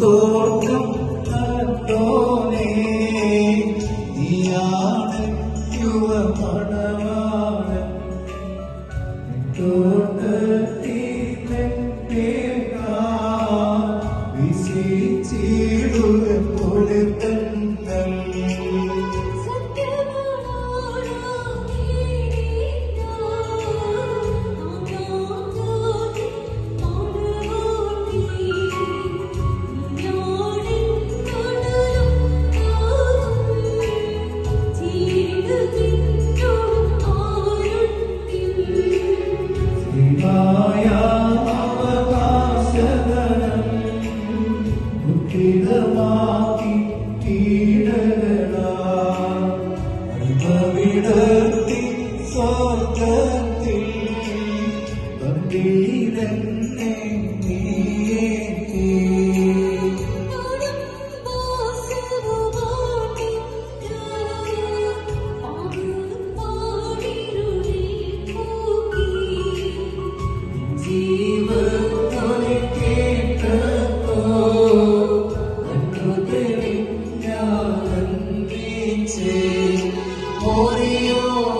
തോർക്കം നട്ടോനേ നീയാണ് യുവമണവാളൻ വിശിച്ചിടുക പോലെ ഉദ്ധിതമാക്കി കീടകളാ അടിമവിടർത്തി സ്വർഗത്തിൽ പന്തിയിലെന്നെ നീയേറ്റി Morio